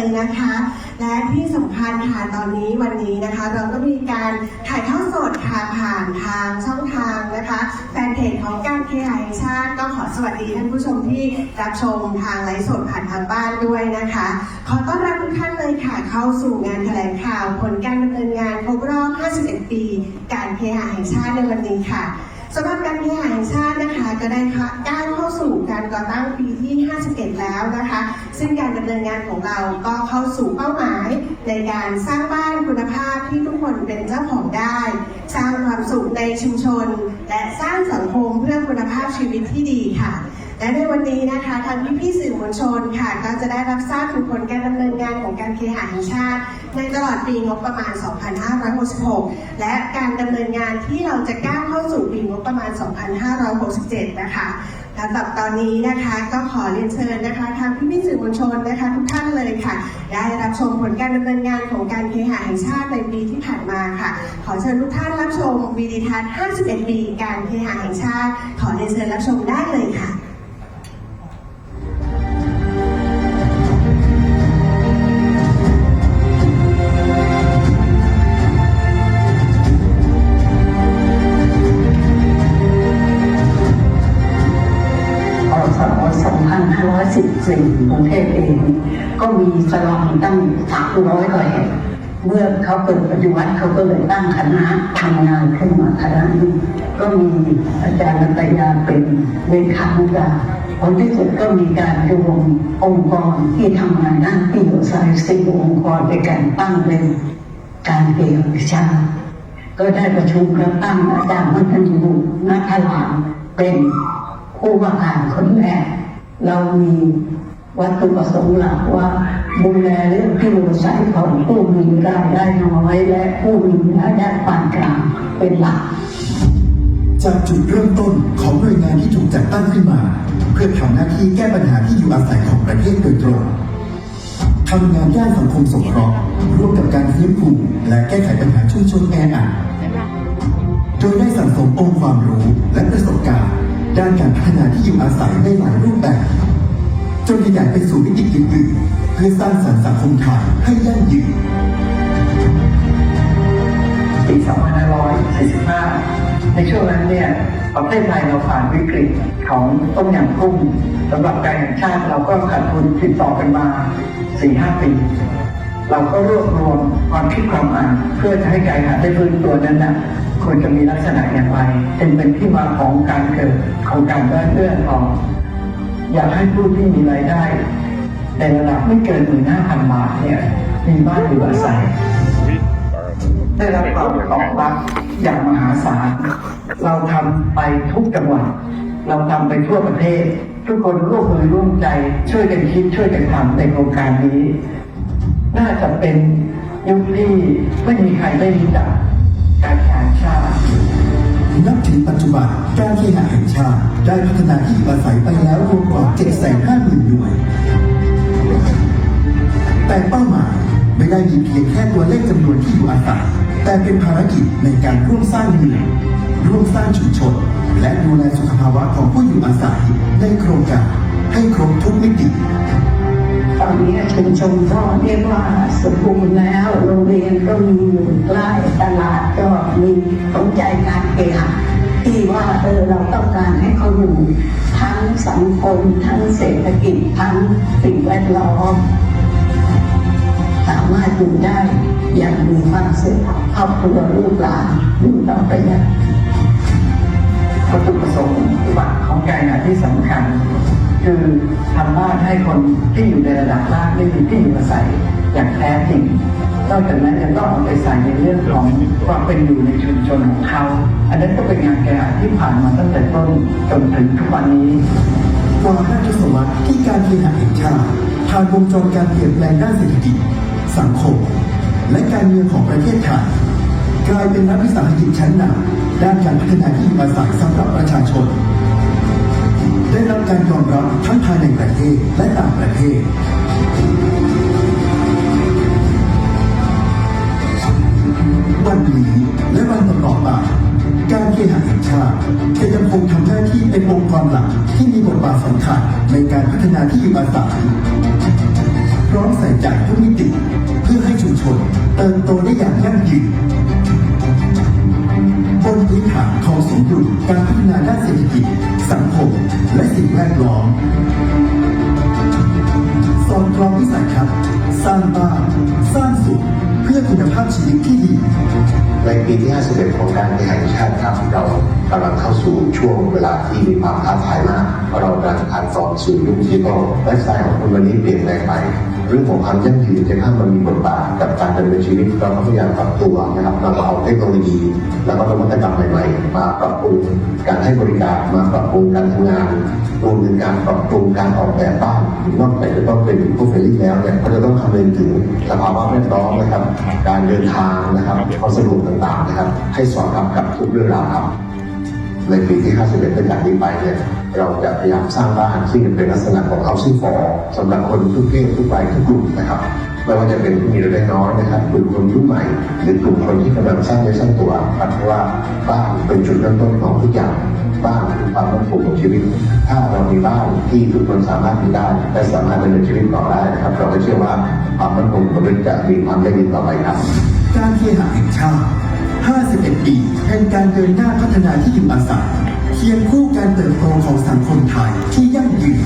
เลยนะคะ และที่สำคัญค่ะตอนนี้วันนี้นะคะ เราก็มีการถ่ายทอดสดค่ะผ่านทางช่องทางนะคะแฟนเพจของการเคหะแห่งชาติก็ขอสวัสดีท่านผู้ชมที่รับชมทางไลฟ์สดผ่านทางบ้านด้วยนะคะ ขอต้อนรับทุกท่านเลยค่ะเข้าสู่งานแถลงข่าวผลการดำเนินงานครบรอบ 51 ปี การเคหะแห่งชาติในวันนี้ค่ะสำหรับการเคหะแห่งชาตินะคะก็ได้ การก่อตั้งปีที่ 51 แล้วนะคะ ซึ่งการดำเนินงานของเราก็เข้าสู่เป้าหมายในการสร้างบ้านคุณภาพที่ทุกคนเป็นเจ้าของได้ สร้างความสุขในชุมชน และสร้างสังคมเพื่อคุณภาพชีวิตที่ดีค่ะ และในวันนี้นะคะทางพี่ๆสื่อมวลชนค่ะ ก็จะได้รับทราบถึงผลการดำเนินงานของการเคหะแห่งชาติ ในตลอดปีงบประมาณ 2566 และการดำเนินงานที่เราจะก้าวเข้าสู่ปีงบประมาณ 2567 นะคะลำดับตอนนี้นะคะก็ขอเรียนเชิญนะคะทางพี่ๆสื่อมวลชนนะคะ ทุกท่านเลยค่ะ ได้รับชมผลการดำเนินงานของการเคหะแห่งชาติในปีที่ผ่านมาค่ะ ขอเชิญทุกท่านรับชมวีดีทัศน์ 51 ปีการเคหะแห่งชาติ ขอเรียนเชิญรับชมได้เลยค่ะ 2514กรุงเทพเอง ก็มีสลองตั้ง300กว่าแห่งเมื่อเขาเกิดปัจจุบันเขาก็เลยตั้งคณะทำงานขึ้นมาคณะนี้ก็มีอาจารย์นัตยาเป็นเลขานุการผลที่สุดก็มีการรวมองค์กรที่ทำงานด้านที่อยู่สายสี่องค์กรด้วยกันตั้งเป็นการเกี่ยรติชาติก็ได้ประชุมแล้วตั้งอาจารย์มัทยูนัทลามเป็นผู้ว่าการคนแรก เรามีวัตถุประสงค์หลักว่าดูแลเรื่องที่อยู่อาศัยของผู้มีรายได้น้อยและผู้มีรายได้ปานกลางเป็นหลัก จากจุดเริ่มต้นของหน่วยงานที่ถูกจัดตั้งขึ้นมา เพื่อทำหน้าที่แก้ปัญหาที่อยู่อาศัยของประเทศโดยตรงทำงานด้านสังคมสงเคราะห์ร่วมกับการฟื้นฟูและแก้ไขปัญหาชุมชนแออัดโดยได้สั่งสมองค์ความรู้และประสบการณ์ ด้านการพัฒนาที่อยู่อาศัยในหลายรูปแบบจนขยายไปสู่มิติอื่นๆเพื่อสร้างสรรค์สังคมไทยให้ยั่งยืนปี2545 ในช่วงนั้นเนี่ยประเทศไทยเราผ่านวิกฤตของต้มยำกุ้งสำหรับการแห่งชาติเราก็ขาดทุนติดต่อกันมา 4-5 ปี เราก็รวบรวมความคิดความอ่านเพื่อจะให้การหาได้ฟื้นตัวนั้นนะ ควรจะมีลักษณะอย่างไรจึงเป็นที่มาของการเกิดของการได้เรื่องของอยากให้ผู้ที่มีรายได้ในระดับไม่เกินหมื่นห้าพันบาทเนี่ยมีบ้านอยู่อาศัยได้รับความตอบรับอย่างมหาศาล เราทำไปทุกจังหวัด เราทำไปทั่วประเทศ ทุกคนร่วมมือร่วมใจ ช่วยกันคิดช่วยกันทำในโครงการนี้ น่าจะเป็นยุคที่ไม่มีใครได้รู้จัก นับถึงปัจจุบัน การเคหะแห่งชาติ ได้พัฒนาที่อยู่อาศัยไปแล้วรวมกว่า 750,000หน่วย แต่เป้าหมายไม่ได้มีเพียงแค่ตัวเลขจำนวนที่อยู่อาศัย แต่เป็นภารกิจในการร่วมสร้างเมืองร่วมสร้างชุมชน และดูแลสุขภาวะของผู้อยู่อาศัยในโครงการให้ครบทุกมิติ ตอนนี้ชุมชนก็เรียกว่าสมบูรณ์แล้ว โรงเรียนก็มีอยู่ใกล้ตลาดก็มีสนใจการเคหะที่ว่าเออเราต้องการให้เขาอยู่ทั้งสังคมทั้งเศรษฐกิจทั้งสิ่งแวดล้อมสามารถอยู่ได้อย่างมีความสุขครอบครัวลูกหลานอยู่ต่อไปอย่างวัตถุประสงค์หลักของกา รงานที่สำคัญ คือทำบ้านให้คนที่อยู่ในระดับล่างได้มีที่อยู่อาศัยอย่างแท้จริงนอกจากนั้นยังต้องเอาไปใส่ในเรื่องของความเป็นอยู่ในชุมชนของเขา อันนั้นก็เป็นงานแก้ที่ผ่านมาตั้งแต่ต้นจนถึงทุกวันนี้ว่า5ทศวรรษที่การเคหะแห่งชาติผ่านวงจรการเปลี่ยนแปลงด้านเศรษฐกิจ สังคม และการเมืองของประเทศไทยกลายเป็นรัฐวิสาหกิจชั้นนำด้านการพัฒนาที่อยู่อาศัยสำหรับประชาชน ได้รับการยอมรับทั้งภายในประเทศและต่างประเทศวันนี้และวันต่อไปการเคหะแห่งชาติจะยังคงทำหน้าที่เป็นองค์กรหลักที่มีบทบาทสำคัญในการพัฒนาที่อยู่อาศัยพร้อมใส่ใจทุกมิติเพื่อให้ชุมชนเติบโตได้อย่างยั่งยืน พื้นฐานของสมดุลการพัฒนาด้านเศรษฐกิจ สังคม และสิ่งแวดล้อมสอนคล้องวิสัยทัศน์สร้างบ้านสร้างสุขเพื่อคุณภาพชีวิตที่ดีในปีที่ 51 ของการแข่งชาติครับเรา กำลังเข้าสู่ช่วงเวลาที่มีความท้าทายมากเพราะเรากำลังผ่านฟอร์มสู่ยุคดิจิทัลไลฟ์สไตล์ของคนวันนี้เปลี่ยนแปลงไป เรื่องของความยั่งยืนจะเข้ามามีบทบาทกับการดำเนินชีวิตเราก็พยายามปรับตัวนะครับเราก็เอาเทคโนโลยี แล้วก็นวัตกรรมใหม่ๆ มาปรับปรุงการให้บริการมาปรับปรุงการทำงานรวมถึงการปรับปรุงการออกแบบบ้านนอกจากจะต้องเป็นผู้เฟรนลี่แล้วเนี่ยก็จะต้องคำนึงถึงสภาวะแวดล้อมนะครับ การเดินทางนะครับความสะดวกต่างๆนะครับ ให้สอดรับกับทุกเรื่องราวครับ ในปีที่ 51เป็นจากนี้ไปเนี่ยเราจะพยายามสร้างบ้านที่เป็นลักษณะของ housing for สำหรับคนทุกเพศทุกวัยทุกกลุ่มนะครับไม่ว่าจะเป็นผู้มีรายได้น้อยนะครับกลุ่มคนรุ่นใหม่ หรือกลุ่มคนที่กำลังสร้างเนื้อสร้างตัวครับเพราะว่าบ้านเป็นจุดเริ่มต้นของทุกอย่างบ้านคือความมั่นคงของชีวิต ถ้าเรามีบ้านที่ทุกคนสามารถอยู่ได้และสามารถดำเนินชีวิตต่อได้นะครับ เราก็เชื่อว่าความมั่นคงของมนุษย์จะมีความยั่งยืนต่อไปครับ การเคหะแห่งชาติ 51 ปีแห่งการเดินหน้าพัฒนาที่อยู่อาศัยเคียงคู่การเติบโตของสังคมไทยที่ยั่งยืน